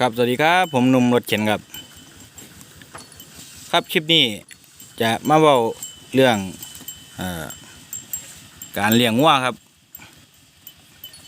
ครับสวัสดีครับ ผมหนุ่มรถเข็นครับ ครับคลิปนี้จะมาเบาเรื่องอการเลี้ยงวัวครับ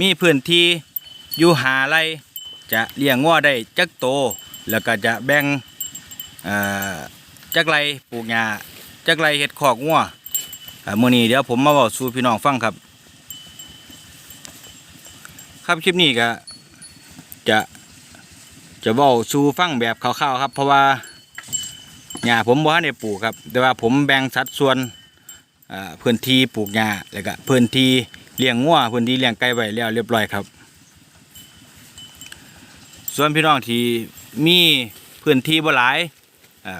มีพื้นที่อยู่หาไรจะเลี้ยงวัวได้จักโต แล้วก็จะแบ่งเจักไรปลูกหญ้าจักไรเห็ดขอกวัวเมื่อนี้เดี๋ยวผมมาเบาสู่พี่น้องฟังครับ ครับคลิปนี้ก็จะ จะเว้าสู่ฟังแบบคร่าวๆครับ เพราะว่าหญ้าผมบ่ทันได้ปลูกครับ แต่ว่าผมแบ่งสัดส่วนพื้นที่ปลูกหญ้าแล้วก็พื้นที่เลี้ยงงัวพื้นที่เลี้ยงไก่ไว้แล้วเรียบร้อยครับ ส่วนพี่น้องที่มีพื้นที่บ่หลาย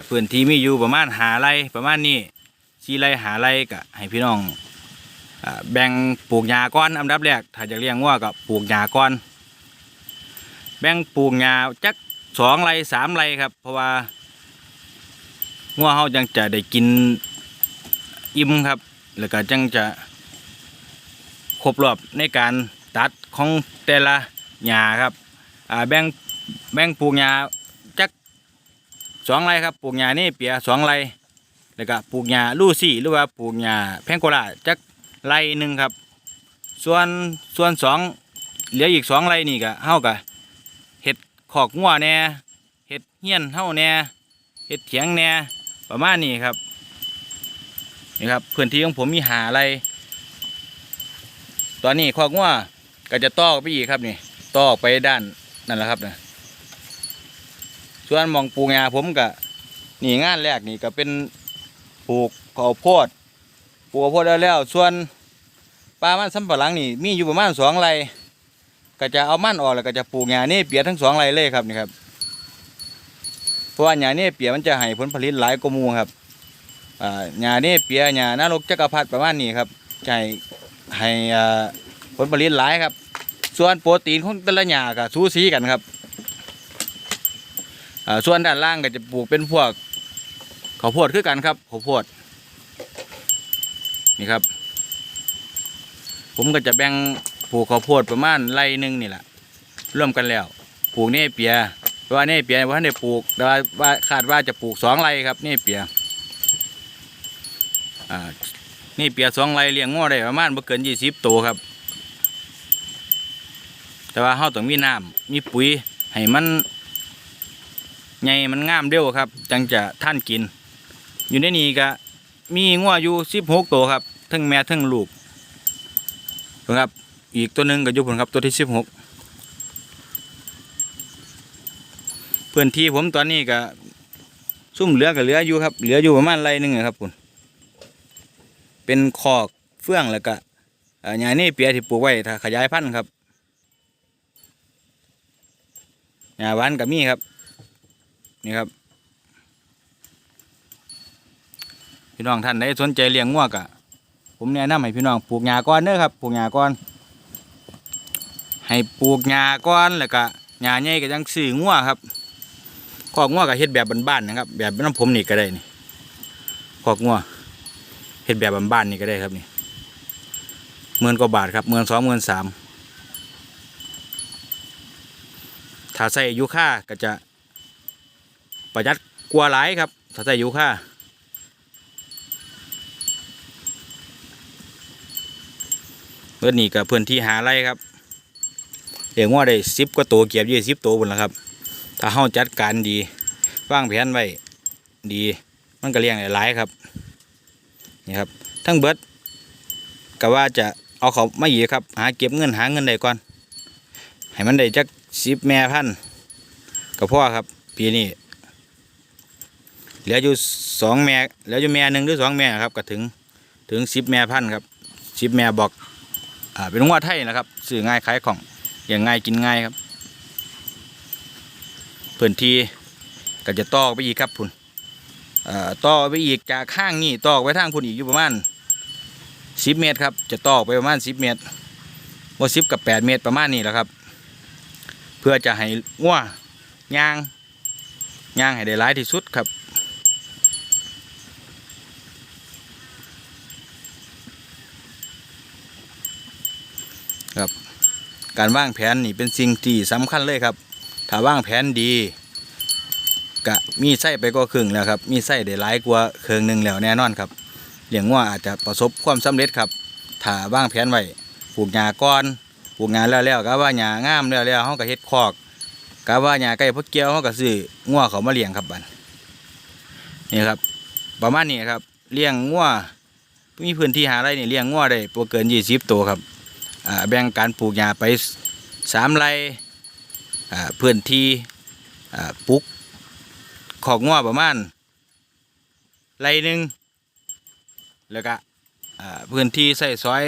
พื้นที่มีอยู่ประมาณหาไรประมาณนี้สี่ไรหาไรก็ให้พี่น้องอแบ่งปลูกหญ้าก่อนอันดับแรกถ้าจะเลี้ยงงัวก็ปลูกหญ้าก่อน แบ่งปลูกหญ้าจักสองไรสามไรครับ เพราะว่างัวเขาจังจะได้กินอิ่มครับ แล้วก็จังจะครบรอบในการตัดของแต่ละหญ้าครับอ่าแบ่งแบ่งปลูกหญ้าจักสองไรครับปลูกหญ้านี่เปียสองไรแล้วก็ปลูกหญ้าลู่ซี่หรือว่าปลูกหญ้าแพงโกลาจักไรหนึ่งครับ ส่วนส่วนสองเหลืออีกสองไรนี่ก็เฮาก็ ขอกงัวแน่เห็ดเฮี้ยนเฮาแน่เห็ดเถียงแน่ประมาณนี้ครับนี่ครับพื้นที่ของผมมีหาอะไร ตอนนี้ขอกงัวก็จะต่อไปอีกครับนี่ต่อไปด้านนั่นแหละครับนะส่วนมองปลูกหญ้าผมก็นี่งานแรกนี่ก็เป็นปลูกข้าวโพดปลูกข้าวโพดแล้วแล้วส่วนปลามันสำปะหลังนี่มีอยู่ประมาณสองไร่ ก็จะเอามันออกแล้วก็จะปลูกหญ้านี่เปียทั้งสองไรเลยครับนี่ครับเพราะว่าหญ้านี่เปียมันจะให้ผลผลิตหลายกว่ามูครับอ่าหญ้านี่เปียหญ้านรกจักรพรรดิประมาณนี้ครับจะให้ให้อ่าผลผลิตหลายครับ ส่วนโปรตีนของแต่ละหญ้าก็สูสีกันครับอ่าส่วนด้านล่างก็จะปลูกเป็นพวกข้าวโพดคือกันครับข้าวโพดนี่ครับ ผมก็จะแบ่ง ปลูกข้าวโพดประมาณไร่หนึ่งนี่แหละร่วมกันแล้ว ปลูกเน่เปียเพราะว่าเน่เปียว่าได้ปลูกแต่ว่าคาดว่าจะปลูกสองไร่ครับเน่เปียอ่าเน่เปียสองไร่เลี้ยงง้อได้ประมาณไม่เกินยี่สิบตัวครับ แต่ว่าเราต้องมีน้ำมีปุ๋ยให้มันใหญ่มันงามเร็วครับ จังจะท่านกิน อยู่ในนี้ก็มีง้ออยู่สิบหกตัวครับทั้งแม่ทั้งลูกนะครับ อีกตัวหนึ่งก็อยู่ผลครับตัวที่สิบหกพื้นที่ผมตอนนี้ก็ซุ่มเหลือก็เหลืออยู่ครับเหลืออยู่ประมาณไรหนึ่งครับคุณเป็นคอกเฟื่องแล้วก็เอ่อหญ้านี่เปียที่ปลูกไว้ถ้าขยายพันธุ์ครับหญ้าหวานก็มีครับ นี่ครับพี่น้องท่านใดสนใจเลี้ยงงัวกะผมแนะนำให้พี่น้องปลูกหญ้าก่อนเด้อครับปลูกหญ้าก่อน ให้ปลูกหญ้าก่อนแล้วก็หญ้าใหญ่ก็ยังซื้องัวครับคอกงัวก็เฮ็ดแบบบ้านๆนะครับ แบบน้ำผมนี่ก็ได้นี่คอกงัวเฮ็ดแบบบ้านๆนี่ก็ได้ครับนี่หมื่นกว่าบาทครับหมื่นสองหมื่นสามถ้าใส่ยูค่าก็จะประหยัดกว่าหลายครับ ถ้าใส่ยูค่าเพื่อนนี่กับเพื่อนที่หาไรครับ เลี้ยงว่าได้สิบกว่าตัวเกียบยี่สิบตัวบนแล้วครับ ถ้าเฮาจัดการดีวางแผนไว้ดีมันก็เลี้ยงได้หลายครับนี่ครับ ทั้งเบิดก็ว่าจะเอาเขาไมาอีครับ หาเก็บเงินหาเงินได้ก่อน ให้มันได้จักสิบแม่พันธุ์ก็พอครับ ปีนี้เหลืออยู่สองแม่เหลืออยู่แม่หนึ่งหรือสองแม่ครับก็ถึงถึงสิบแม่พันครับสิบแม่บอกอ่าเป็นงวไทยนะครับซื้อง่ายขายของ อย่างง่ายกินง่ายครับพื้นที่ก็จะต่อไปอีกครับพุ่นต่อไปอีกจากข้างนี้ต่อไปทางพุ่นอีกอยู่ประมาณสิบเมตรครับจะต่อไปประมาณสิบเมตรว่าสิบกับแปดเมตรประมาณนี้แหละครับ เพื่อจะให้งัวย่างย่างให้ได้หลายที่สุดครับ การวางแผนนี่เป็นสิ่งที่สำคัญเลยครับ ถ้าวางแผนดีกะมีไส้ไปก็ครึ่งแล้วครับ มีไส้ได้หลายกว่าเครื่องหนึ่งแล้วแน่นอนครับเลี้ยงงัวอาจจะประสบความสำเร็จครับ ถ้าวางแผนไว้ปลูกหญ้าก่อนปลูกหญ้าแล้วก็ว่าหญ้างามแล้วๆเฮาก็เฮ็ดคอกก็ว่าหญ้าใกล้พวกเกี่ยวเฮาก็ซื้องัวเขามาเลี้ยงครับบัดนี่ครับ ประมาณนี้ครับเลี้ยงงัวมีพื้นที่หาไรเนี่ยเลี้ยงงัวได้บ่เกิน20ตัวครับ แบ่งการปลูกหญ้าไปสามไร่พื้นที่ปลูกขอกงัวประมาณไร่หนึ่งแล้วก็พื้นที่ใส่ซอย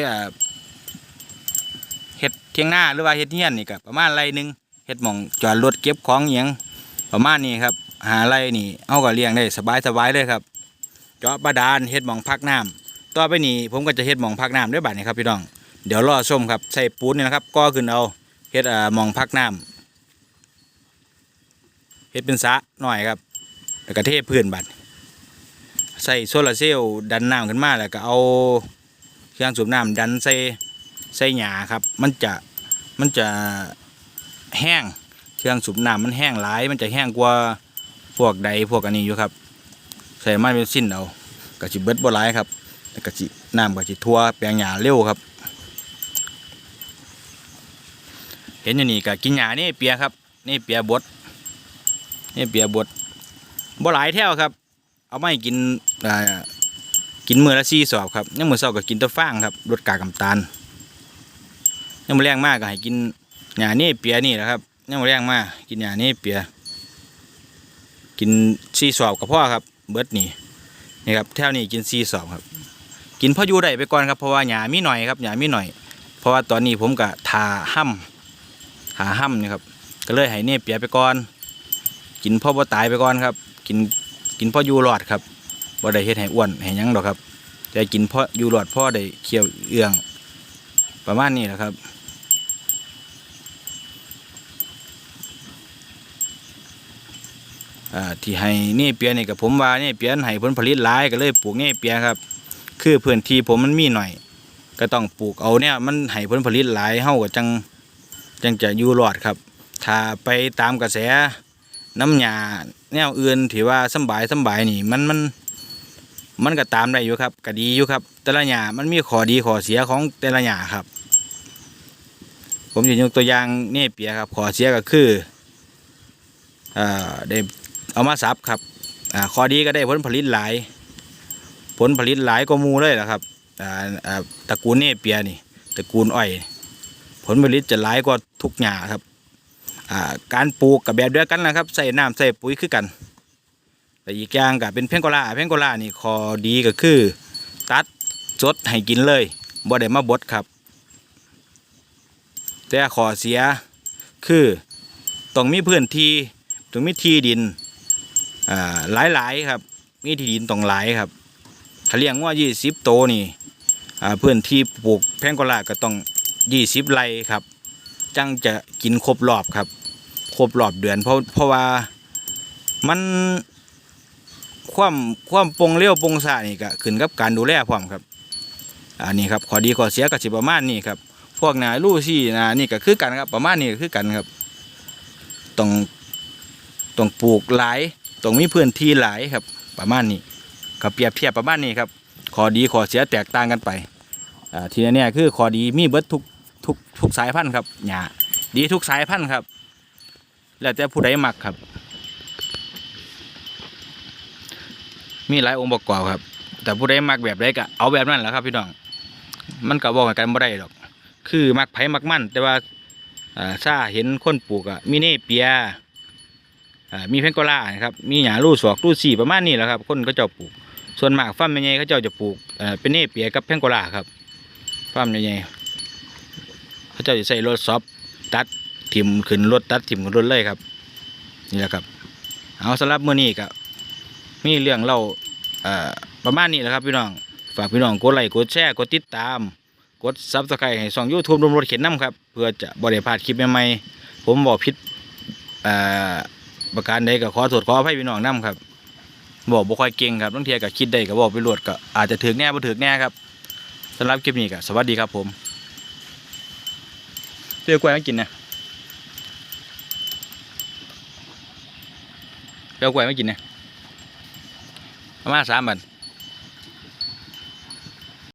เฮ็ดเทียงหน้าหรือว่าเฮ็ดเฮียนนี่ก็ประมาณไร่หนึ่งเฮ็ดหม่องจอดรถเก็บของอหยังประมาณนี้ครับ หาไรนี่เอาก็เลี้ยงได้สบายสบายเลยครับเจาะบาดาลเฮ็ดหมองพักน้ำต่อไปนี้ผมก็จะเฮ็ดหมองพักน้ำด้วยบัดนี้ครับพี่น้อง เดี๋ยวรอชมครับใส่ปูนนี่นะครับก่อขึ้นเอาเฮ็ดอ่ามองพักน้ำเฮ็ดเป็นสะหน่อยครับแล้วก็เทพื้นบัดใส่โซลาร์เซลล์ดันน้ำขึ้นมาแล้วก็เอาเครื่องสูบน้ำดันใส่ใส่หญ้าครับ มันจะมันจะแห้งเครื่องสูบน้ำมันแห้งหลาย มันจะแห้งกว่าพวกใดพวกอันนี้อยู่ครับ ใส่ไม้เป็นสิ้นเอากะจิเบิดบ่หลายครับแล้วกะจิน้ำกะจิทั่วแปลงหญ้าเร็วครับ เห็นอยู่นี่กะกินหญ้านี่เปียครับ นี่เปียบดนี่เปียบดบ่หลายแถวครับ เอาไม่กินกินมือละสี่สอบครับยังมือเช้าก็กินตัวฟางครับลดกากน้ำตาลยังมือแรงมากก็ให้กินหญ้านี่เปียนี่แหละครับยังมือแรงมากกินหญ้านี่เปียกินซีสอบกับพ่อครับ เบิร์ดนี่นี่ครับแถวนี้กินซีสอบครับ กินพ่ออยู่ได้ไปก่อนครับเพราะว่าหยามีหน่อยครับหยามีหน่อย เพราะว่าตอนนี้ผมกะทาห้ำ หาห้ำนี่ครับก็เลยให้เน่เปียไปก่อน กินพ่อบ่ตายไปก่อนครับ กินกินพ่ออยู่รอดครับบ่ได้เฮ็ดให้อ้วนให้ยังดอกครับแต่กินพ่ออยู่รอดพ่อได้เคี่ยวเอื้อง ประมาณนี้แหละครับอ่าที่ให้เน่เปียนี่กับผมว่าเน่เปียนให้ผลผลิตหลายก็เลยปลูกเน่เปียครับ คือพื้นที่ผมมันมีหน่อย ก็ต้องปลูกเอาเนี่ยมันให้ผลผลิตหลายเฮาก็จัง จังจะอยู่รอดครับ ถ้าไปตามกระแสน้ำหยาแนวอื่นที่ว่าสบายสบายนี่มันมันมันก็ตามได้อยู่ครับก็ดีอยู่ครับ แต่ละหยามันมีข้อดีข้อเสียของแต่ละหยาครับ ผมจะยกตัวอย่างเน่เปียครับข้อเสียก็คืออ่าได้เอามาสับครับอ่าข้อดีก็ได้ผลผลิตหลาย ผลผลิตหลายก็มูเลยนะครับอ่าอ่าตระกูลเน่เปียนี่ตระกูลอ้อย ผลผลิตจะหลายกว่าทุกหญ้าครับการปลูกกับแบบเดียวกันนะครับใส่น้ำใส่ปุ๋ยคือกัน แต่อีกอย่างก็เป็นเพงโกลาเพงโกลานี่ขอดีก็คือ ตัดสดให้กินเลยบ่ได้มาบดครับ แต่ข้อเสียคือต้องมีพื้นที่ต้องมีที่ดินอ่าหลายๆครับ มีที่ดินต้องหลายครับ ถ้าเลี้ยงว่ายี่สิบโตนี่พื้นที่ปลูกแพงโกลาก็ต้อง ยี่สิบไร่ครับ จังจะกินครบรอบครับ ครบรอบเดือนเพราะเพราะว่ามันความความปงเลี้ยวปงสานี่ก็ขึ้นกับการดูแลพร้อมครับ อันนี้ครับข้อดีข้อเสียก็สิประมาณนี้ครับ พวกนาลู่ซี่นานี่ก็คือกันครับประมาณนี้ก็คือกันครับต้องต้องปลูกหลายต้องมีพื้นที่หลายครับ ประมาณนี้ก็เปรียบเทียบประมาณนี้ครับข้อดีข้อเสียแตกต่างกันไปอ่าทีนี้เนี่ยคือข้อดีมีเบิดทุก ทุกทุกสายพันธุ์ครับหญ้าดีทุกสายพันธุ์ครับ แล้วแต่ผู้ใดมักครับ มีหลายองค์ประกอบครับ แต่ผู้ใดมักแบบใดก็เอาแบบนั้นแหละครับ พี่น้อง มันก็บอกกันบ่ได้หรอก คือมักไผมักมันแต่ว่าอ่าถ้าเห็นคนปลูกอะมีเนเปียอ่ามีเพนโกล่านะครับ มีหญ้าลูกสอกลูกสี่ประมาณนี้แหละครับ คนเขาเจ้าปลูก ส่วนมากฟาร์มใหญ่ๆเขาเจ้าจะปลูกเอ่อเป็นเนเปียกับเพนโกล่าครับฟาร์มใหญ่ๆ เขาเจ้าจะใส่รถซอฟตัดถิ่มขึ้นรถตัดถิ่มขึ้นรถเลยครับ นี่แหละครับ เอาสำหรับมื้อนี้ก็มีเรื่องเล่าเออประมาณนี้แหละครับพี่น้องฝากพี่น้องกดไลค์กดแชร์กดติดตาม กดซับสไครต์ให้ช่องยูทูบรวมรถเข็นน้ำครับ เพื่อจะบริพลาดคลิปใหม่ๆผมบอกผิดเอ่อประการใดก็ขอโทษขออภัยพี่น้องนํครับบอกบ่ค่อยเก่งครับบางเทียก็คิดได้ก็บอกไปรวดก็อาจจะถึกแน่บ่ถึกแน่ครับสำหรับคลิปนี้ก็สวัสดีครับผม เสื้อกล้วยไม่กินนะเสื้อกล้วยไม่กินนะประมาณสามบาท